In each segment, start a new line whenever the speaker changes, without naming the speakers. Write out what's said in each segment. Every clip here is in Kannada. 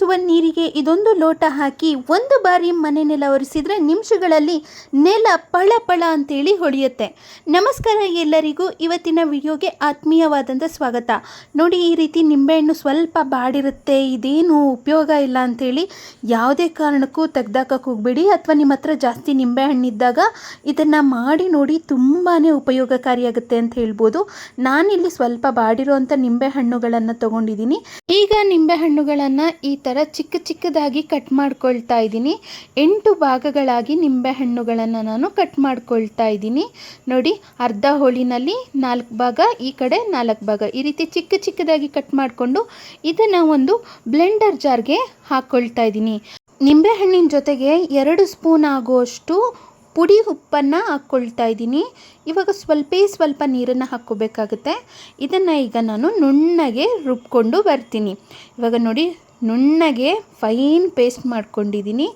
ಕಾಯಿಸುವ ನೀರಿಗೆ ಇದೊಂದು ಲೋಟ ಹಾಕಿ ಒಂದು ಬಾರಿ ಮನೆ ನೆಲ ಒರೆಸಿದ್ರೆ ನಿಮಿಷಗಳಲ್ಲಿ ನೆಲ ಪಳ ಪಳ ಅಂತೇಳಿ ಹೊಳೆಯುತ್ತೆ ನಮಸ್ಕಾರ ಎಲ್ಲರಿಗೂ. ಇವತ್ತಿನ ವಿಡಿಯೋಗೆ ಆತ್ಮೀಯವಾದಂಥ ಸ್ವಾಗತ. ನೋಡಿ, ಈ ರೀತಿ ನಿಂಬೆಹಣ್ಣು ಸ್ವಲ್ಪ ಬಾಡಿರುತ್ತೆ, ಇದೇನು ಉಪಯೋಗ ಇಲ್ಲ ಅಂತೇಳಿ ಯಾವುದೇ ಕಾರಣಕ್ಕೂ ತೆಗ್ದಾಕಕ್ಕೆ ಹೋಗಬೇಡಿ. ಅಥವಾ ನಿಮ್ಮ ಹತ್ರ ಜಾಸ್ತಿ ನಿಂಬೆಹಣ್ಣಿದ್ದಾಗ ಇದನ್ನು ಮಾಡಿ ನೋಡಿ ತುಂಬಾ ಉಪಯೋಗಕಾರಿಯಾಗುತ್ತೆ ಅಂತ ಹೇಳ್ಬೋದು. ನಾನಿಲ್ಲಿ ಸ್ವಲ್ಪ ಬಾಡಿರುವಂಥ ನಿಂಬೆಹಣ್ಣುಗಳನ್ನು ತೊಗೊಂಡಿದ್ದೀನಿ. ಈಗ ನಿಂಬೆಹಣ್ಣುಗಳನ್ನು ಈ ಚಿಕ್ಕ ಚಿಕ್ಕದಾಗಿ ಕಟ್ ಮಾಡ್ಕೊಳ್ತಾ ಇದ್ದೀನಿ. ಎಂಟು ಭಾಗಗಳಾಗಿ ನಿಂಬೆಹಣ್ಣುಗಳನ್ನು ನಾನು ಕಟ್ ಮಾಡ್ಕೊಳ್ತಾ ಇದ್ದೀನಿ. ನೋಡಿ, ಅರ್ಧ ಹೋಳಿನಲ್ಲಿ ನಾಲ್ಕು ಭಾಗ, ಈ ಕಡೆ ನಾಲ್ಕು ಭಾಗ. ಈ ರೀತಿ ಚಿಕ್ಕ ಚಿಕ್ಕದಾಗಿ ಕಟ್ ಮಾಡಿಕೊಂಡು ಇದನ್ನು ಒಂದು ಬ್ಲೆಂಡರ್ ಜಾರ್ಗೆ ಹಾಕ್ಕೊಳ್ತಾ ಇದ್ದೀನಿ. ನಿಂಬೆಹಣ್ಣಿನ ಜೊತೆಗೆ ಎರಡು ಸ್ಪೂನ್ ಆಗುವಷ್ಟು ಪುಡಿ ಉಪ್ಪನ್ನು ಹಾಕ್ಕೊಳ್ತಾ ಇದ್ದೀನಿ. ಇವಾಗ ಸ್ವಲ್ಪೇ ಸ್ವಲ್ಪ ನೀರನ್ನು ಹಾಕ್ಕೋಬೇಕಾಗುತ್ತೆ. ಇದನ್ನು ಈಗ ನಾನು ನುಣ್ಣಗೆ ರುಬ್ಕೊಂಡು ಬರ್ತೀನಿ. ಇವಾಗ ನೋಡಿ ನುಣ್ಣಗೆ ಫೈನ್ ಪೇಸ್ಟ್ ಮಾಡ್ಕೊಂಡಿದ್ದೀನಿ.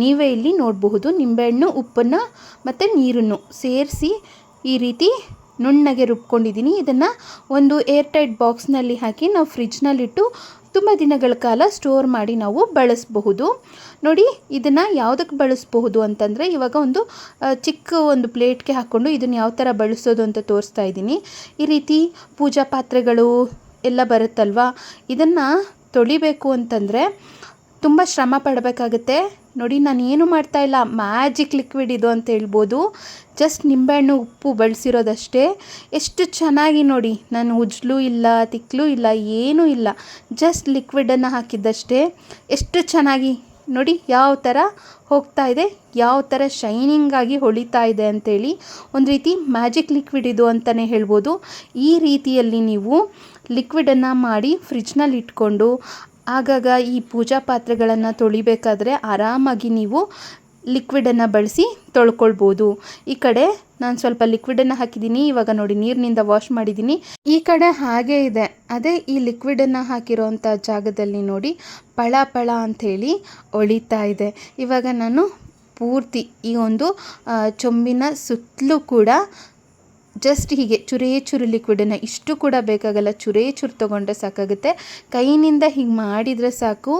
ನೀವೇ ಇಲ್ಲಿ ನೋಡಬಹುದು. ನಿಂಬೆಹಣ್ಣು, ಉಪ್ಪನ್ನು ಮತ್ತು ನೀರನ್ನು ಸೇರಿಸಿ ಈ ರೀತಿ ನುಣ್ಣಗೆ ರುಬ್ಕೊಂಡಿದ್ದೀನಿ. ಇದನ್ನು ಒಂದು ಏರ್ ಟೈಟ್ ಬಾಕ್ಸ್ನಲ್ಲಿ ಹಾಕಿ ನಾವು ಫ್ರಿಜ್ನಲ್ಲಿಟ್ಟು ತುಂಬ ದಿನಗಳ ಕಾಲ ಸ್ಟೋರ್ ಮಾಡಿ ನಾವು ಬಳಸಬಹುದು. ನೋಡಿ, ಇದನ್ನು ಯಾವುದಕ್ಕೆ ಬಳಸಬಹುದು ಅಂತಂದರೆ, ಇವಾಗ ಒಂದು ಚಿಕ್ಕ ಒಂದು ಪ್ಲೇಟ್ಗೆ ಹಾಕ್ಕೊಂಡು ಇದನ್ನು ಯಾವ ಥರ ಬಳಸೋದು ಅಂತ ತೋರಿಸ್ತಾ ಇದ್ದೀನಿ. ಈ ರೀತಿ ಪೂಜಾ ಪಾತ್ರೆಗಳು ಎಲ್ಲ ಬರುತ್ತಲ್ವಾ? ಇದನ್ನು ತೊಳಿಬೇಕು ಅಂತಂದರೆ ತುಂಬ ಶ್ರಮ ಪಡಬೇಕಾಗತ್ತೆ. ನೋಡಿ, ನಾನು ಏನು ಮಾಡ್ತಾ ಇಲ್ಲ. ಮ್ಯಾಜಿಕ್ ಲಿಕ್ವಿಡ್ ಇದು ಅಂತ ಹೇಳ್ಬೋದು. ಜಸ್ಟ್ ನಿಂಬೆಹಣ್ಣು, ಉಪ್ಪು ಬಳಸಿರೋದಷ್ಟೇ. ಎಷ್ಟು ಚೆನ್ನಾಗಿ ನೋಡಿ. ನಾನು ಉಜ್ಲು ಇಲ್ಲ, ತಿಕ್ಲು ಇಲ್ಲ, ಏನೂ ಇಲ್ಲ. ಜಸ್ಟ್ ಲಿಕ್ವಿಡನ್ನು ಹಾಕಿದ್ದಷ್ಟೇ. ಎಷ್ಟು ಚೆನ್ನಾಗಿ ನೋಡಿ, ಯಾವ ಥರ ಹೋಗ್ತಾ ಇದೆ, ಯಾವ ಥರ ಶೈನಿಂಗ್ ಆಗಿ ಹೊಳಿತಾ ಇದೆ ಅಂಥೇಳಿ ಒಂದು ರೀತಿ ಮ್ಯಾಜಿಕ್ ಲಿಕ್ವಿಡ್ ಇದು ಅಂತಲೇ ಹೇಳ್ಬೋದು. ಈ ರೀತಿಯಲ್ಲಿ ನೀವು ಲಿಕ್ವಿಡನ್ನು ಮಾಡಿ ಫ್ರಿಜ್ನಲ್ಲಿ ಇಟ್ಕೊಂಡು ಆಗಾಗ ಈ ಪೂಜಾ ಪಾತ್ರೆಗಳನ್ನು ತೊಳಿಬೇಕಾದ್ರೆ ಆರಾಮಾಗಿ ನೀವು ಲಿಕ್ವಿಡನ್ನು ಬಳಸಿ ತೊಳ್ಕೊಳ್ಬೋದು. ಈ ಕಡೆ ನಾನು ಸ್ವಲ್ಪ ಲಿಕ್ವಿಡನ್ನು ಹಾಕಿದ್ದೀನಿ ಇವಾಗ ನೋಡಿ ನೀರಿನಿಂದ ವಾಶ್ ಮಾಡಿದ್ದೀನಿ ಈ ಕಡೆ ಹಾಗೇ ಇದೆ. ಅದೇ ಈ ಲಿಕ್ವಿಡನ್ನು ಹಾಕಿರೋಂಥ ಜಾಗದಲ್ಲಿ ನೋಡಿ ಪಳ ಪಳ ಅಂಥೇಳಿ ಒಳಿತಾ ಇದೆ. ಇವಾಗ ನಾನು ಪೂರ್ತಿ ಈ ಒಂದು ಚೊಂಬಿನ ಸುತ್ತಲೂ ಕೂಡ ಜಸ್ಟ್ ಹೀಗೆ ಚುರೇ ಚುರು ಲಿಕ್ವಿಡನ್ನು ಇಷ್ಟು ಕೂಡ ಬೇಕಾಗಲ್ಲ, ಚುರೇ ಚುರು ತೊಗೊಂಡ್ರೆ ಸಾಕಾಗುತ್ತೆ. ಕೈಯಿಂದ ಹೀಗೆ ಮಾಡಿದರೆ ಸಾಕು.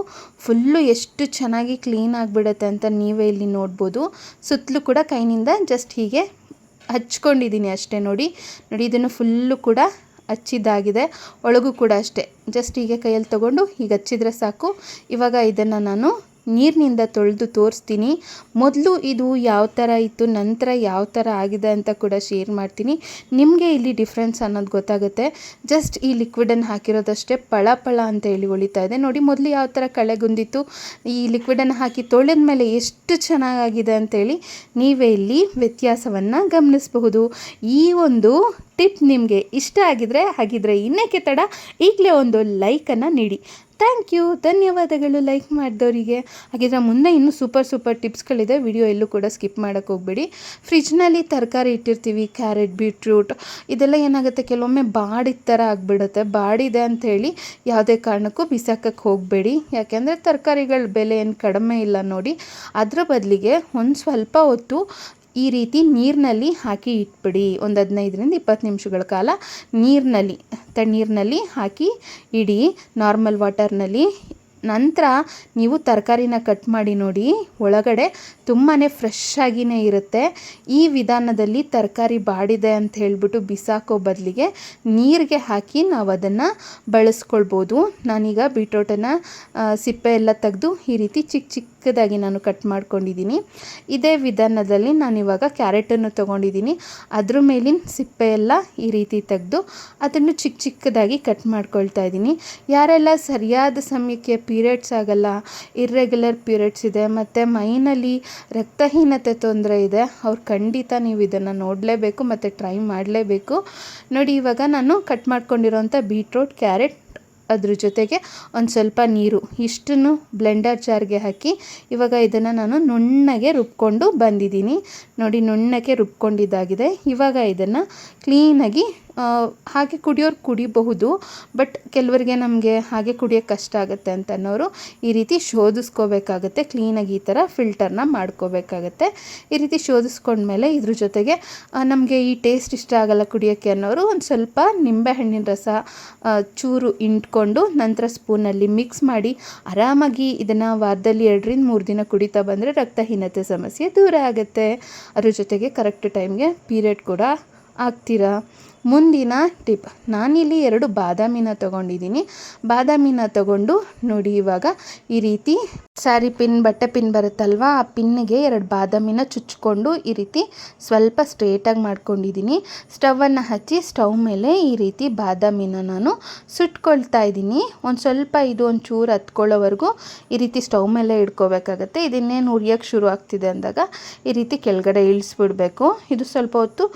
ಫುಲ್ಲು ಎಷ್ಟು ಚೆನ್ನಾಗಿ ಕ್ಲೀನ್ ಆಗಿಬಿಡತ್ತೆ ಅಂತ ನೀವೇ ಇಲ್ಲಿ ನೋಡ್ಬೋದು. ಸುತ್ತಲೂ ಕೂಡ ಕೈನಿಂದ ಜಸ್ಟ್ ಹೀಗೆ ಹಚ್ಕೊಂಡಿದ್ದೀನಿ ಅಷ್ಟೇ ನೋಡಿ. ನೋಡಿ, ಇದನ್ನು ಫುಲ್ಲು ಕೂಡ ಹಚ್ಚಿದ್ದಾಗಿದೆ. ಒಳಗೂ ಕೂಡ ಅಷ್ಟೇ. ಜಸ್ಟ್ ಹೀಗೆ ಕೈಯಲ್ಲಿ ತೊಗೊಂಡು ಹೀಗೆ ಹಚ್ಚಿದ್ರೆ ಸಾಕು. ಇವಾಗ ಇದನ್ನು ನಾನು ನೀರಿನಿಂದ ತೊಳೆದು ತೋರಿಸ್ತೀನಿ. ಮೊದಲು ಇದು ಯಾವ ಥರ ಇತ್ತು, ನಂತರ ಯಾವ ಥರ ಆಗಿದೆ ಅಂತ ಕೂಡ ಶೇರ್ ಮಾಡ್ತೀನಿ. ನಿಮಗೆ ಇಲ್ಲಿ ಡಿಫ್ರೆನ್ಸ್ ಅನ್ನೋದು ಗೊತ್ತಾಗುತ್ತೆ. ಜಸ್ಟ್ ಈ ಲಿಕ್ವಿಡನ್ನು ಹಾಕಿರೋದಷ್ಟೇ ಪಳ ಪಳ ಅಂತ ಹೇಳಿ ಉಳಿತಾ ಇದೆ. ನೋಡಿ, ಮೊದಲು ಯಾವ ಥರ ಕಳೆಗುಂದಿತ್ತು ಈ ಲಿಕ್ವಿಡನ್ನು ಹಾಕಿ ತೊಳೆದ ಮೇಲೆ ಎಷ್ಟು ಚೆನ್ನಾಗಿದೆ ಅಂತೇಳಿ ನೀವೇ ಇಲ್ಲಿ ವ್ಯತ್ಯಾಸವನ್ನು ಗಮನಿಸಬಹುದು. ಈ ಒಂದು ಟಿಪ್ ನಿಮಗೆ ಇಷ್ಟ ಆಗಿದ್ರೆ, ಹಾಗಿದ್ರೆ ಇನ್ನೇಕೆ ತಡ, ಈಗಲೇ ಒಂದು ಲೈಕನ್ನು ನೀಡಿ. Thank you. ಧನ್ಯವಾದಗಳು ಲೈಕ್ ಮಾಡಿದವರಿಗೆ. ಹಾಗಿದ್ರೆ ಮುಂದೆ ಇನ್ನೂ ಸೂಪರ್ ಸೂಪರ್ ಟಿಪ್ಸ್ಗಳಿದೆ. ವಿಡಿಯೋ ಎಲ್ಲೂ ಕೂಡ ಸ್ಕಿಪ್ ಮಾಡೋಕ್ಕೆ ಹೋಗಬೇಡಿ. ಫ್ರಿಜ್ನಲ್ಲಿ ತರಕಾರಿ ಇಟ್ಟಿರ್ತೀವಿ, ಕ್ಯಾರೆಟ್, ಬೀಟ್ರೂಟ್. ಇದೆಲ್ಲ ಏನಾಗುತ್ತೆ? ಕೆಲವೊಮ್ಮೆ ಬಾಡಿದ ಥರ ಆಗಿಬಿಡುತ್ತೆ. ಬಾಡಿದೆ ಅಂಥೇಳಿ ಯಾವುದೇ ಕಾರಣಕ್ಕೂ ಬಿಸಾಕಕ್ಕೆ ಹೋಗಬೇಡಿ. ಯಾಕೆಂದರೆ ತರಕಾರಿಗಳ ಬೆಲೆ ಏನು ಕಡಿಮೆ ಇಲ್ಲ ನೋಡಿ. ಅದರ ಬದಲಿಗೆ ಒಂದು ಸ್ವಲ್ಪ ಹೊತ್ತು ಈ ರೀತಿ ನೀರಿನಲ್ಲಿ ಹಾಕಿ ಇಟ್ಬಿಡಿ. ಒಂದು ಹದಿನೈದರಿಂದ ಇಪ್ಪತ್ತು ನಿಮಿಷಗಳ ಕಾಲ ನೀರಿನಲ್ಲಿ, ತಣ್ಣೀರಿನಲ್ಲಿ ಹಾಕಿ ಇಡಿ. ನಾರ್ಮಲ್ ವಾಟರ್ನಲ್ಲಿ. ನಂತರ ನೀವು ತರಕಾರಿನ ಕಟ್ ಮಾಡಿ ನೋಡಿ. ಒಳಗಡೆ ತುಂಬಾ ಫ್ರೆಶ್ ಆಗಿಯೇ ಇರುತ್ತೆ. ಈ ವಿಧಾನದಲ್ಲಿ ತರಕಾರಿ ಬಾಡಿದೆ ಅಂತ ಹೇಳಿಬಿಟ್ಟು ಬಿಸಾಕೋ ಬದಲಿಗೆ ನೀರಿಗೆ ಹಾಕಿ ನಾವು ಅದನ್ನು ಬಳಸ್ಕೊಳ್ಬೋದು. ನಾನೀಗ ಬೀಟ್ರೋಟನ್ನು ಸಿಪ್ಪೆ ಎಲ್ಲ ತೆಗೆದು ಈ ರೀತಿ ಚಿಕ್ಕ ಚಿಕ್ಕದಾಗಿ ನಾನು ಕಟ್ ಮಾಡ್ಕೊಂಡಿದ್ದೀನಿ. ಇದೇ ವಿಧಾನದಲ್ಲಿ ನಾನು ಇವಾಗ ಕ್ಯಾರೆಟನ್ನು ತೊಗೊಂಡಿದ್ದೀನಿ. ಅದ್ರ ಮೇಲಿನ ಸಿಪ್ಪೆ ಎಲ್ಲ ಈ ರೀತಿ ತೆಗೆದು ಅದನ್ನು ಚಿಕ್ಕ ಚಿಕ್ಕದಾಗಿ ಕಟ್ ಮಾಡ್ಕೊಳ್ತಾ ಇದ್ದೀನಿ. ಯಾರೆಲ್ಲ ಸರಿಯಾದ ಸಮಯಕ್ಕೆ ಪೀರಿಯಡ್ಸ್ ಆಗಲ್ಲ, ಇರ್ರೆಗ್ಯುಲರ್ ಪೀರಿಯಡ್ಸ್ ಇದೆ, ಮತ್ತು ಮೈನಲ್ಲಿ ರಕ್ತಹೀನತೆ ತೊಂದರೆ ಇದೆ, ಅವ್ರು ಖಂಡಿತ ನೀವು ಇದನ್ನು ನೋಡಲೇಬೇಕು ಮತ್ತು ಟ್ರೈ ಮಾಡಲೇಬೇಕು. ನೋಡಿ, ಇವಾಗ ನಾನು ಕಟ್ ಮಾಡ್ಕೊಂಡಿರೋಂಥ ಬೀಟ್ರೋಟ್, ಕ್ಯಾರೆಟ್ ಅದ್ರ ಜೊತೆಗೆ ಒಂದು ಸ್ವಲ್ಪ ನೀರು, ಇಷ್ಟನ್ನು ಬ್ಲೆಂಡರ್ ಜಾರ್ಗೆ ಹಾಕಿ ಇವಾಗ ಇದನ್ನು ನಾನು ನುಣ್ಣಗೆ ರುಬ್ಕೊಂಡು ಬಂದಿದ್ದೀನಿ. ನೋಡಿ, ನುಣ್ಣಗೆ ರುಬ್ಕೊಂಡಿದ್ದಾಗಿದೆ. ಇವಾಗ ಇದನ್ನು ಕ್ಲೀನಾಗಿ ಹಾಗೆ ಕುಡಿಯೋರು ಕುಡಿಬಹುದು, ಬಟ್ ಕೆಲವರಿಗೆ ನಮಗೆ ಹಾಗೆ ಕುಡಿಯೋಕ್ಕೆ ಕಷ್ಟ ಆಗುತ್ತೆ ಅಂತ ಅನ್ನೋರು ಈ ರೀತಿ ಶೋಧಿಸ್ಕೋಬೇಕಾಗತ್ತೆ, ಕ್ಲೀನಾಗಿ ಈ ಥರ ಫಿಲ್ಟರ್ನ ಮಾಡ್ಕೋಬೇಕಾಗತ್ತೆ. ಈ ರೀತಿ ಶೋಧಿಸ್ಕೊಂಡ್ಮೇಲೆ ಇದ್ರ ಜೊತೆಗೆ ನಮಗೆ ಈ ಟೇಸ್ಟ್ ಇಷ್ಟ ಆಗಲ್ಲ ಕುಡಿಯೋಕ್ಕೆ ಅನ್ನೋರು ಒಂದು ಸ್ವಲ್ಪ ನಿಂಬೆಹಣ್ಣಿನ ರಸ ಚೂರು ಇಂಟ್ಕೊಂಡು ನಂತರ ಸ್ಪೂನಲ್ಲಿ ಮಿಕ್ಸ್ ಮಾಡಿ ಆರಾಮಾಗಿ ಇದನ್ನು ವಾರದಲ್ಲಿ ಎರಡರಿಂದ ಮೂರು ದಿನ ಕುಡಿತಾ ಬಂದರೆ ರಕ್ತಹೀನತೆ ಸಮಸ್ಯೆ ದೂರ ಆಗುತ್ತೆ. ಅದ್ರ ಜೊತೆಗೆ ಕರೆಕ್ಟ್ ಟೈಮ್ಗೆ ಪೀರಿಯಡ್ ಕೂಡ ಆಗ್ತೀರಾ? ಮುಂದಿನ ಟಿಪ್. ನಾನಿಲ್ಲಿ ಎರಡು ಬಾದಾಮಿನ ತಗೊಂಡಿದ್ದೀನಿ. ಬಾದಾಮಿನ ತಗೊಂಡು ನೋಡಿ ಇವಾಗ ಈ ರೀತಿ ಸ್ಯಾರಿ ಪಿನ್, ಬಟ್ಟೆ ಪಿನ್ ಬರುತ್ತಲ್ವಾ, ಆ ಪಿನ್ನಿಗೆ ಎರಡು ಬಾದಾಮಿನ ಚುಚ್ಕೊಂಡು ಈ ರೀತಿ ಸ್ವಲ್ಪ ಸ್ಟ್ರೇಟಾಗಿ ಮಾಡ್ಕೊಂಡಿದ್ದೀನಿ. ಸ್ಟವನ್ನು ಹಚ್ಚಿ ಸ್ಟವ್ ಮೇಲೆ ಈ ರೀತಿ ಬಾದಾಮಿನ ನಾನು ಸುಟ್ಕೊಳ್ತಾ ಇದ್ದೀನಿ. ಒಂದು ಸ್ವಲ್ಪ ಇದು ಒಂದು ಚೂರು ಹತ್ಕೊಳ್ಳೋವರೆಗೂ ಈ ರೀತಿ ಸ್ಟವ್ ಮೇಲೆ ಇಡ್ಕೋಬೇಕಾಗತ್ತೆ ಇದನ್ನೇನು ಉರಿಯೋಕ್ಕೆ ಶುರು ಆಗ್ತಿದೆ ಅಂದಾಗ ಈ ರೀತಿ ಕೆಳಗಡೆ ಇಳಿಸ್ಬಿಡ್ಬೇಕು. ಇದು ಸ್ವಲ್ಪ ಹೊತ್ತು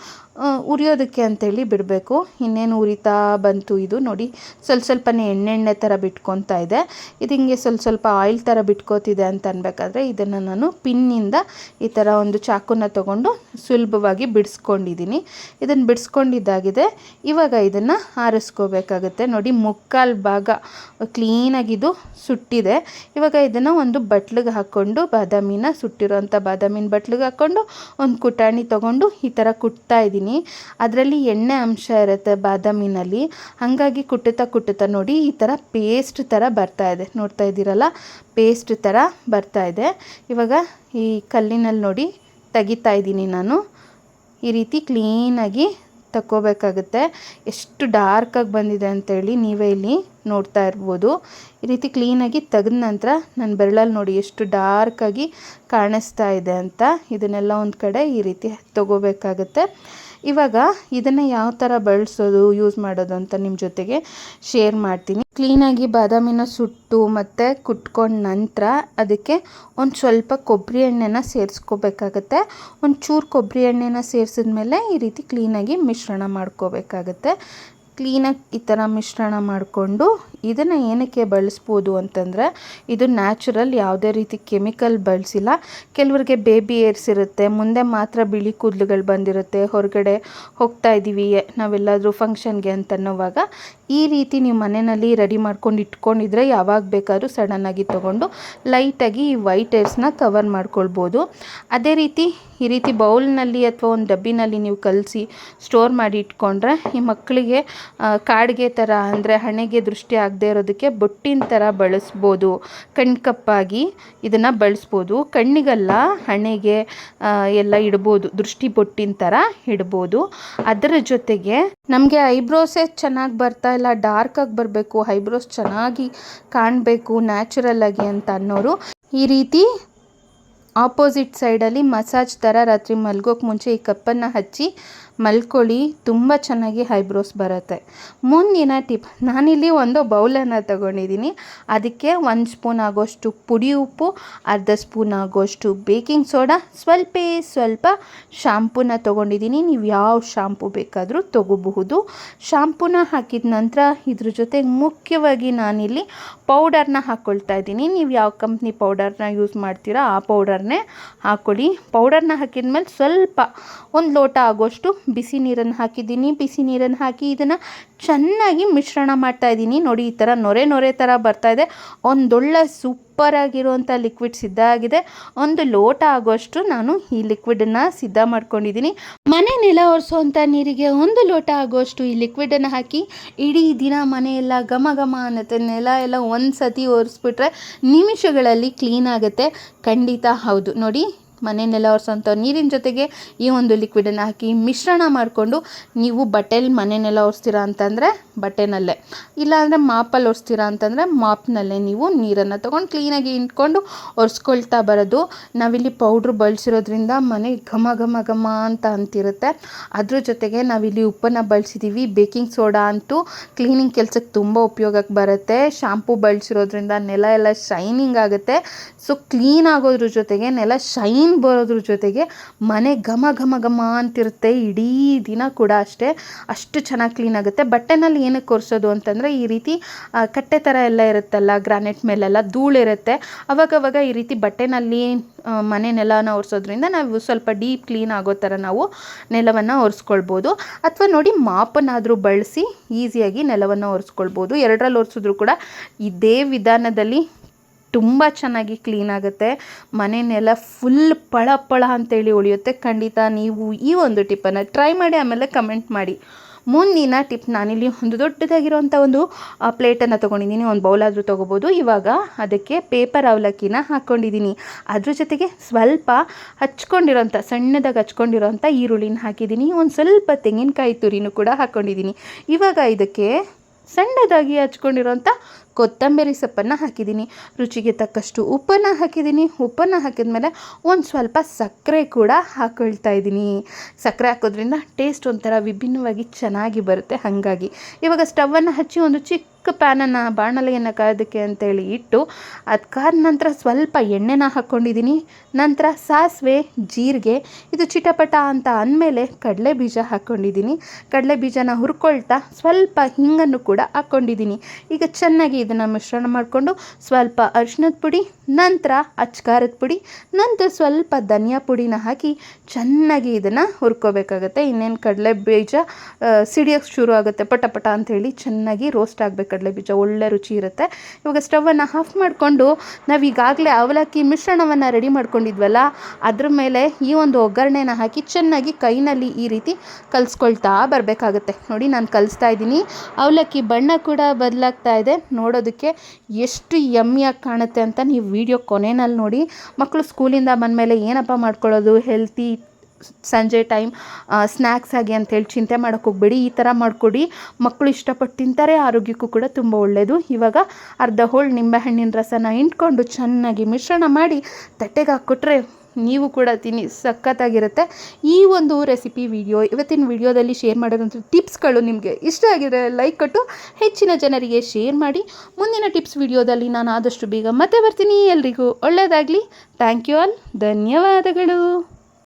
ಉರಿಯೋದಕ್ಕೆ ಅಂತೇಳಿ ಬಿಡಬೇಕು. ಇನ್ನೇನು ಉರಿತಾ ಬಂತು ಇದು ನೋಡಿ. ಸ್ವಲ್ಪ ಸ್ವಲ್ಪನೇ ಎಣ್ಣೆಣ್ಣೆ ಎಣ್ಣೆ ಥರ ಬಿಟ್ಕೊತಾ ಇದೆ. ಇದು ಹಿಂಗೆ ಸ್ವಲ್ಪ ಸ್ವಲ್ಪ ಆಯಿಲ್ ಥರ ಬಿಟ್ಕೋತಿದೆ ಅಂತ ಅನ್ಬೇಕಾದ್ರೆ ಇದನ್ನು ನಾನು ಪಿನ್ನಿಂದ ಈ ಥರ ಒಂದು ಚಾಕುನ ತಗೊಂಡು ಸುಲಭವಾಗಿ ಬಿಡಿಸ್ಕೊಂಡಿದ್ದೀನಿ. ಇದನ್ನು ಬಿಡಿಸ್ಕೊಂಡಿದ್ದಾಗಿದೆ. ಇವಾಗ ಇದನ್ನು ಆರಿಸ್ಕೋಬೇಕಾಗುತ್ತೆ. ನೋಡಿ, ಮುಕ್ಕಾಲು ಭಾಗ ಕ್ಲೀನಾಗಿದು ಸುಟ್ಟಿದೆ. ಇವಾಗ ಇದನ್ನು ಒಂದು ಬಟ್ಲಿಗೆ ಹಾಕ್ಕೊಂಡು ಬಾದಾಮಿನ ಸುಟ್ಟಿರೋಂಥ ಬಾದಾಮಿನ ಬಟ್ಲಿಗೆ ಹಾಕ್ಕೊಂಡು ಒಂದು ಕುಟಾಣಿ ತೊಗೊಂಡು ಈ ಥರ ಕುಟ್ತಾ ಇದ್ದೀನಿ. ಅದರಲ್ಲಿ ಎಣ್ಣೆ ಅಂಶ ಇರುತ್ತೆ ಬಾದಾಮಿನಲ್ಲಿ. ಹಾಗಾಗಿ ಕುಟ್ಟುತ್ತಾ ಕುಟ್ಟುತ್ತಾ ನೋಡಿ, ಈ ಥರ ಪೇಸ್ಟ್ ಥರ ಬರ್ತಾ ಇದೆ. ನೋಡ್ತಾ ಇದ್ದೀರಲ್ಲ, ಪೇಸ್ಟ್ ಥರ ಬರ್ತಾ ಇದೆ. ಇವಾಗ ಈ ಕಲ್ಲಿನಲ್ಲಿ ನೋಡಿ ತೆಗಿತಾ ಇದ್ದೀನಿ ನಾನು. ಈ ರೀತಿ ಕ್ಲೀನಾಗಿ ತಕ್ಕೋಬೇಕಾಗುತ್ತೆ. ಎಷ್ಟು ಡಾರ್ಕಾಗಿ ಬಂದಿದೆ ಅಂತೇಳಿ ನೀವೇ ಇಲ್ಲಿ ನೋಡ್ತಾ ಇರ್ಬೋದು. ಈ ರೀತಿ ಕ್ಲೀನಾಗಿ ತೆಗೆದ ನಂತರ ನನ್ನ ಬೆರಳಲ್ಲಿ ನೋಡಿ ಎಷ್ಟು ಡಾರ್ಕಾಗಿ ಕಾಣಿಸ್ತಾ ಇದೆ ಅಂತ. ಇದನ್ನೆಲ್ಲ ಒಂದು ಕಡೆ ಈ ರೀತಿ ತಗೋಬೇಕಾಗುತ್ತೆ. ಇವಾಗ ಇದನ್ನು ಯಾವ ಥರ ಬಳಸೋದು ಯೂಸ್ ಮಾಡೋದು ಅಂತ ನಿಮ್ಮ ಜೊತೆಗೆ ಶೇರ್ ಮಾಡ್ತೀನಿ. ಕ್ಲೀನಾಗಿ ಬಾದಾಮಿನ ಸುಟ್ಟು ಮತ್ತು ಕುಟ್ಕೊಂಡ ನಂತರ ಅದಕ್ಕೆ ಒಂದು ಸ್ವಲ್ಪ ಕೊಬ್ಬರಿ ಎಣ್ಣೆನ ಸೇರಿಸ್ಕೋಬೇಕಾಗತ್ತೆ. ಒಂದು ಚೂರು ಕೊಬ್ಬರಿ ಎಣ್ಣೆನ ಸೇರಿಸಿದ್ಮೇಲೆ ಈ ರೀತಿ ಕ್ಲೀನಾಗಿ ಮಿಶ್ರಣ ಮಾಡ್ಕೋಬೇಕಾಗತ್ತೆ. ಕ್ಲೀನಾಗಿ ಈ ಥರ ಮಿಶ್ರಣ ಮಾಡಿಕೊಂಡು ಇದನ್ನು ಏನಕ್ಕೆ ಬಳಸ್ಬೋದು ಅಂತಂದರೆ, ಇದು ನ್ಯಾಚುರಲ್ ಯಾವುದೇ ರೀತಿ ಕೆಮಿಕಲ್ ಬಳಸಿಲ್ಲ. ಕೆಲವರಿಗೆ ಬೇಬಿ ಏರ್ಸ್ ಇರುತ್ತೆ, ಮುಂದೆ ಮಾತ್ರ ಬಿಳಿ ಕೂದಲುಗಳು ಬಂದಿರುತ್ತೆ, ಹೊರಗಡೆ ಹೋಗ್ತಾ ಇದ್ದೀವಿ ನಾವೆಲ್ಲಾದರೂ ಫಂಕ್ಷನ್ಗೆ ಅಂತ ಅನ್ನೋವಾಗ, ಈ ರೀತಿ ನೀವು ಮನೆಯಲ್ಲಿ ರೆಡಿ ಮಾಡ್ಕೊಂಡು ಇಟ್ಕೊಂಡಿದ್ರೆ ಯಾವಾಗ ಬೇಕಾದ್ರೂ ಸಡನ್ನಾಗಿ ತೊಗೊಂಡು ಲೈಟಾಗಿ ಈ ವೈಟ್ ಏರ್ಸ್ನ ಕವರ್ ಮಾಡ್ಕೊಳ್ಬೋದು. ಅದೇ ರೀತಿ, ಈ ರೀತಿ ಬೌಲ್ನಲ್ಲಿ ಅಥವಾ ಒಂದು ಡಬ್ಬಿನಲ್ಲಿ ನೀವು ಕಲಸಿ ಸ್ಟೋರ್ ಮಾಡಿ ಇಟ್ಕೊಂಡ್ರೆ, ಈ ಮಕ್ಕಳಿಗೆ ಕಾಡಿಗೆ ಥರ ಅಂದರೆ ಹಣೆಗೆ ದೃಷ್ಟಿ ಇರೋದಕ್ಕೆ ಬೊಟ್ಟಿನ ಥರ ಬಳಸ್ಬೋದು. ಕಣ್ಕಪ್ಪಾಗಿ ಇದನ್ನು ಬಳಸ್ಬೋದು. ಕಣ್ಣಿಗೆಲ್ಲ ಹಣೆಗೆ ಎಲ್ಲ ಇಡ್ಬೋದು. ದೃಷ್ಟಿ ಬೊಟ್ಟಿನ ಥರ ಇಡ್ಬೋದು. ಅದರ ಜೊತೆಗೆ ನಮಗೆ ಐಬ್ರೋಸೇ ಚೆನ್ನಾಗಿ ಬರ್ತಾ ಇಲ್ಲ. ಡಾರ್ಕಾಗಿ ಬರಬೇಕು. ಐಬ್ರೋಸ್ ಚೆನ್ನಾಗಿ ಕಾಣಬೇಕು ನ್ಯಾಚುರಲ್ ಆಗಿ ಅಂತ ಅನ್ನೋರು ಈ ರೀತಿ ಆಪೋಸಿಟ್ ಸೈಡಲ್ಲಿ ಮಸಾಜ್ ಥರ ರಾತ್ರಿ ಮಲ್ಗೋಕೆ ಮುಂಚೆ ಈ ಕಪ್ಪನ್ನು ಹಚ್ಚಿ ಮಲ್ಕೊಳ್ಳಿ, ತುಂಬ ಚೆನ್ನಾಗಿ ಹೈಬ್ರೋಸ್ ಬರುತ್ತೆ. ಮುಂದಿನ ಟಿಪ್, ನಾನಿಲ್ಲಿ ಒಂದು ಬೌಲನ್ನು ತಗೊಂಡಿದ್ದೀನಿ. ಅದಕ್ಕೆ ಒಂದು ಸ್ಪೂನ್ ಆಗೋಷ್ಟು ಪುಡಿ ಉಪ್ಪು, ಅರ್ಧ ಸ್ಪೂನ್ ಆಗೋಷ್ಟು ಬೇಕಿಂಗ್ ಸೋಡಾ, ಸ್ವಲ್ಪ ಸ್ವಲ್ಪ ಶಾಂಪೂನ ತೊಗೊಂಡಿದ್ದೀನಿ. ನೀವು ಯಾವ ಶಾಂಪೂ ಬೇಕಾದರೂ ತೊಗೋಬಹುದು. ಶಾಂಪೂನ ಹಾಕಿದ ನಂತರ ಇದ್ರ ಜೊತೆಗೆ ಮುಖ್ಯವಾಗಿ ನಾನಿಲ್ಲಿ ಪೌಡರ್ನ ಹಾಕ್ಕೊಳ್ತಾ ಇದ್ದೀನಿ. ನೀವು ಯಾವ ಕಂಪ್ನಿ ಪೌಡರ್ನ ಯೂಸ್ ಮಾಡ್ತೀರಾ ಆ ಪೌಡರ್ನೇ ಹಾಕ್ಕೊಳ್ಳಿ ಪೌಡರ್ನ ಹಾಕಿದ ಮೇಲೆ ಸ್ವಲ್ಪ ಒಂದು ಲೋಟ ಆಗೋಷ್ಟು ಬಿಸಿ ನೀರನ್ನು ಹಾಕಿದ್ದೀನಿ. ಬಿಸಿ ನೀರನ್ನು ಹಾಕಿ ಇದನ್ನು ಚೆನ್ನಾಗಿ ಮಿಶ್ರಣ ಮಾಡ್ತಾ ಇದ್ದೀನಿ. ನೋಡಿ, ಈ ಥರ ನೊರೆ ನೊರೆ ಥರ ಬರ್ತಾ ಇದೆ. ಒಂದೊಳ್ಳೆ ಸೂಪರ್ ಆಗಿರುವಂಥ ಲಿಕ್ವಿಡ್ ಸಿದ್ಧ ಆಗಿದೆ. ಒಂದು ಲೋಟ ಆಗೋಷ್ಟು ನಾನು ಈ ಲಿಕ್ವಿಡನ್ನು ಸಿದ್ಧ ಮಾಡ್ಕೊಂಡಿದ್ದೀನಿ. ಮನೆ ನೆಲ ಒರೆಸುವಂಥ ನೀರಿಗೆ ಒಂದು ಲೋಟ ಆಗೋಷ್ಟು ಈ ಲಿಕ್ವಿಡನ್ನು ಹಾಕಿ ಇಡೀ ದಿನ ಮನೆಯೆಲ್ಲ ಘಮ ಘಮ ಅನ್ನತ್ತೆ. ನೆಲ ಎಲ್ಲ ಒಂದು ಸತಿ ಒರೆಸ್ಬಿಟ್ರೆ ನಿಮಿಷಗಳಲ್ಲಿ ಕ್ಲೀನ್ ಆಗುತ್ತೆ. ಖಂಡಿತ ಹೌದು. ನೋಡಿ ಮನೆ ನೆಲ ಒರೆಸೋಂಥ ನೀರಿನ ಜೊತೆಗೆ ಈ ಒಂದು ಲಿಕ್ವಿಡನ್ನು ಹಾಕಿ ಮಿಶ್ರಣ ಮಾಡಿಕೊಂಡು ನೀವು ಬಟ್ಟೆಲಿ ಮನೆಯನ್ನೆಲ್ಲ ನೆಲ ಒರೆಸ್ತೀರಾ ಅಂತಂದರೆ ಬಟ್ಟೆನಲ್ಲೇ. ಇಲ್ಲಾಂದರೆ ಮಾಪಲ್ಲಿ ಒರೆಸ್ತೀರಾ ಅಂತಂದರೆ ಮಾಪ್ನಲ್ಲೇ ನೀವು ನೀರನ್ನು ತೊಗೊಂಡು ಕ್ಲೀನಾಗಿ ಇಟ್ಕೊಂಡು ಒರೆಸ್ಕೊಳ್ತಾ ಬರೋದು. ನಾವಿಲ್ಲಿ ಪೌಡ್ರ್ ಬಳಸಿರೋದ್ರಿಂದ ಮನೆ ಘಮ ಘಮ ಘಮ ಅಂತ ಅಂತಿರುತ್ತೆ. ಅದ್ರ ಜೊತೆಗೆ ನಾವಿಲ್ಲಿ ಉಪ್ಪನ್ನು ಬಳಸಿದ್ದೀವಿ ಬೇಕಿಂಗ್ ಸೋಡಾ ಅಂತೂ ಕ್ಲೀನಿಂಗ್ ಕೆಲಸಕ್ಕೆ ತುಂಬ ಉಪಯೋಗಕ್ಕೆ ಬರುತ್ತೆ. ಶಾಂಪೂ ಬಳಸಿರೋದ್ರಿಂದ ನೆಲ ಎಲ್ಲ ಶೈನಿಂಗ್ ಆಗುತ್ತೆ. ಸೊ ಕ್ಲೀನ್ ಆಗೋದ್ರ ಜೊತೆಗೆ ನೆಲ ಶೈನ್ ಬರೋದ್ರ ಜೊತೆಗೆ ಮನೆ ಘಮ ಘಮ ಘಮ ಅಂತಿರುತ್ತೆ, ಇಡೀ ದಿನ ಕೂಡ ಅಷ್ಟೇ. ಅಷ್ಟು ಚೆನ್ನಾಗಿ ಕ್ಲೀನ್ ಆಗುತ್ತೆ. ಬಟ್ಟೆನಲ್ಲಿ ಏನಕ್ಕೆ ಒರೆಸೋದು ಅಂತಂದರೆ, ಈ ರೀತಿ ಕಟ್ಟೆ ಥರ ಎಲ್ಲ ಇರುತ್ತಲ್ಲ, ಗ್ರಾನೈಟ್ ಮೇಲೆಲ್ಲ ಧೂಳಿರುತ್ತೆ. ಅವಾಗವಾಗ ಈ ರೀತಿ ಬಟ್ಟೆನಲ್ಲಿ ಮನೆ ನೆಲನ ಒರೆಸೋದ್ರಿಂದ ನಾವು ಸ್ವಲ್ಪ ಡೀಪ್ ಕ್ಲೀನ್ ಆಗೋ ಥರ ನಾವು ನೆಲವನ್ನು ಒರೆಸ್ಕೊಳ್ಬೋದು. ಅಥವಾ ನೋಡಿ, ಮಾಪನಾದರೂ ಬಳಸಿ, ಈಸಿಯಾಗಿ ನೆಲವನ್ನು ಒರೆಸ್ಕೊಳ್ಬೋದು. ಎರಡರಲ್ಲಿ ಒರೆಸಿದ್ರು ಕೂಡ ಇದೇ ವಿಧಾನದಲ್ಲಿ ತುಂಬ ಚೆನ್ನಾಗಿ ಕ್ಲೀನ್ ಆಗುತ್ತೆ. ಮನೆನೆಲ್ಲ ಫುಲ್ ಪಳ ಪಳ ಅಂತೇಳಿ ಉಳಿಯುತ್ತೆ. ಖಂಡಿತ ನೀವು ಈ ಒಂದು ಟಿಪ್ಪನ್ನು ಟ್ರೈ ಮಾಡಿ, ಆಮೇಲೆ ಕಮೆಂಟ್ ಮಾಡಿ. ಮುಂದಿನ ಟಿಪ್ ನಾನಿಲ್ಲಿ ಒಂದು ದೊಡ್ಡದಾಗಿರುವಂಥ ಒಂದು ಪ್ಲೇಟನ್ನು ತೊಗೊಂಡಿದ್ದೀನಿ. ಒಂದು ಬೌಲಾದರೂ ತೊಗೋಬೋದು. ಇವಾಗ ಅದಕ್ಕೆ ಪೇಪರ್ ಅವಲಕ್ಕಿನ ಹಾಕ್ಕೊಂಡಿದ್ದೀನಿ. ಅದ್ರ ಜೊತೆಗೆ ಸ್ವಲ್ಪ ಹಚ್ಕೊಂಡಿರೋಂಥ ಸಣ್ಣದಾಗಿ ಹಚ್ಕೊಂಡಿರೋಂಥ ಈರುಳ್ಳಿನ ಹಾಕಿದ್ದೀನಿ. ಒಂದು ಸ್ವಲ್ಪ ತೆಂಗಿನಕಾಯಿ ತುರಿನೂ ಕೂಡ ಹಾಕ್ಕೊಂಡಿದ್ದೀನಿ. ಇವಾಗ ಇದಕ್ಕೆ ಸಣ್ಣದಾಗಿ ಹಚ್ಕೊಂಡಿರೋಂಥ ಕೊತ್ತಂಬರಿ ಸೊಪ್ಪನ್ನು ಹಾಕಿದ್ದೀನಿ. ರುಚಿಗೆ ತಕ್ಕಷ್ಟು ಉಪ್ಪನ್ನು ಹಾಕಿದ್ದೀನಿ. ಉಪ್ಪನ್ನು ಹಾಕಿದ್ಮೇಲೆ ಒಂದು ಸ್ವಲ್ಪ ಸಕ್ಕರೆ ಕೂಡ ಹಾಕೊಳ್ತಾ ಇದ್ದೀನಿ. ಸಕ್ಕರೆ ಹಾಕೋದ್ರಿಂದ ಟೇಸ್ಟ್ ಒಂಥರ ವಿಭಿನ್ನವಾಗಿ ಚೆನ್ನಾಗಿ ಬರುತ್ತೆ ಹಾಗಾಗಿ. ಇವಾಗ ಸ್ಟವನ್ನು ಹಚ್ಚಿ ಒಂದು ಚಿಕ್ಕ ಪ್ಯಾನನ್ನು ಬಾಣಲೆಯನ್ನು ಕಾಯೋದಕ್ಕೆ ಅಂತೇಳಿ ಇಟ್ಟು ಅದು ಕಾದ ನಂತರ ಸ್ವಲ್ಪ ಎಣ್ಣೆನ ಹಾಕ್ಕೊಂಡಿದ್ದೀನಿ ನಂತರ ಸಾಸಿವೆ, ಜೀರಿಗೆ, ಇದು ಚಿಟಪಟ ಅಂತ ಅಂದಮೇಲೆ ಕಡಲೆ ಬೀಜ ಹಾಕ್ಕೊಂಡಿದ್ದೀನಿ ಕಡಲೆ ಬೀಜನ ಹುರ್ಕೊಳ್ತಾ ಸ್ವಲ್ಪ ಹಿಂಗನ್ನು ಕೂಡ ಹಾಕ್ಕೊಂಡಿದ್ದೀನಿ ಈಗ ಚೆನ್ನಾಗಿ ಇದನ್ನು ಮಿಶ್ರಣ ಮಾಡಿಕೊಂಡು ಸ್ವಲ್ಪ ಅರಿಶಿನದ ಪುಡಿ, ನಂತರ ಅಚ್ಕಾರದ ಪುಡಿ, ನಂತರ ಸ್ವಲ್ಪ ಧನಿಯಾ ಪುಡಿನ ಹಾಕಿ ಚೆನ್ನಾಗಿ ಇದನ್ನು ಹುರ್ಕೋಬೇಕಾಗತ್ತೆ. ಇನ್ನೇನು ಕಡಲೆ ಬೀಜ ಸಿಡಿಯೋಕ್ಕೆ ಶುರು ಆಗುತ್ತೆ ಪಟ ಪಟ ಅಂಥೇಳಿ ಚೆನ್ನಾಗಿ ರೋಸ್ಟ್ ಆಗಬೇಕು ಕಡಲೆ ಬೀಜ ಒಳ್ಳೆ ರುಚಿ ಇರುತ್ತೆ. ಇವಾಗ ಸ್ಟವನ್ನು ಆಫ್ ಮಾಡಿಕೊಂಡು ನಾವು ಈಗಾಗಲೇ ಅವಲಕ್ಕಿ ಮಿಶ್ರಣವನ್ನು ರೆಡಿ ಮಾಡ್ಕೊಂಡಿದ್ವಲ್ಲ, ಅದ್ರ ಮೇಲೆ ಈ ಒಂದು ಒಗ್ಗರಣೆನ ಹಾಕಿ ಚೆನ್ನಾಗಿ ಕೈನಲ್ಲಿ ಈ ರೀತಿ ಕಲಿಸ್ಕೊಳ್ತಾ ಬರಬೇಕಾಗುತ್ತೆ. ನೋಡಿ ನಾನು ಕಲಿಸ್ತಾ ಇದ್ದೀನಿ. ಅವಲಕ್ಕಿ ಬಣ್ಣ ಕೂಡ ಬದಲಾಗ್ತಾ ಇದೆ. ನೋಡೋದಕ್ಕೆ ಎಷ್ಟು ಯಮ್ಮಿಯಾಗಿ ಕಾಣುತ್ತೆ ಅಂತ ನೀವು ವಿಡಿಯೋ ಕೊನೆಯಲ್ಲಿ ನೋಡಿ. ಮಕ್ಕಳು ಸ್ಕೂಲಿಂದ ಬಂದಮೇಲೆ ಏನಪ್ಪ ಮಾಡ್ಕೊಳ್ಳೋದು? ಹೆಲ್ತಿ ಸಂಜೆ ಟೈಮ್ ಸ್ನ್ಯಾಕ್ಸ್ ಆಗಿ ಅಂತೇಳಿ ಚಿಂತೆ ಮಾಡೋಕ್ಕೆ ಹೋಗ್ಬೇಡಿ. ಈ ಥರ ಮಾಡಿಕೊಡಿ. ಮಕ್ಕಳು ಇಷ್ಟಪಟ್ಟು ತಿಂತಾರೆ, ಆರೋಗ್ಯಕ್ಕೂ ಕೂಡ ತುಂಬ ಒಳ್ಳೆಯದು ಇವಾಗ ಅರ್ಧ ಹೋಳು ನಿಂಬೆಹಣ್ಣಿನ ರಸನ ಇಂಟ್ಕೊಂಡು ಚೆನ್ನಾಗಿ ಮಿಶ್ರಣ ಮಾಡಿ ತಟ್ಟೆಗೆ ಹಾಕ್ಕೊಟ್ರೆ ನೀವು ಕೂಡ ತಿನ್ನಿ, ಸಖತ್ತಾಗಿರುತ್ತೆ. ಈ ಒಂದು ರೆಸಿಪಿ ವಿಡಿಯೋ ಇವತ್ತಿನ ವಿಡಿಯೋದಲ್ಲಿ ಶೇರ್ ಮಾಡೋದಂಥ ಟಿಪ್ಸ್ಗಳು ನಿಮಗೆ ಇಷ್ಟ ಆಗಿದ್ರೆ ಲೈಕ್ ಕೊಟ್ಟು ಹೆಚ್ಚಿನ ಜನರಿಗೆ ಶೇರ್ ಮಾಡಿ. ಮುಂದಿನ ಟಿಪ್ಸ್ ವಿಡಿಯೋದಲ್ಲಿ ನಾನು ಆದಷ್ಟು ಬೇಗ ಮತ್ತೆ ಬರ್ತೀನಿ. ಎಲ್ರಿಗೂ ಒಳ್ಳೆಯದಾಗಲಿ ಥ್ಯಾಂಕ್ ಯು ಆಲ್ ಧನ್ಯವಾದಗಳು.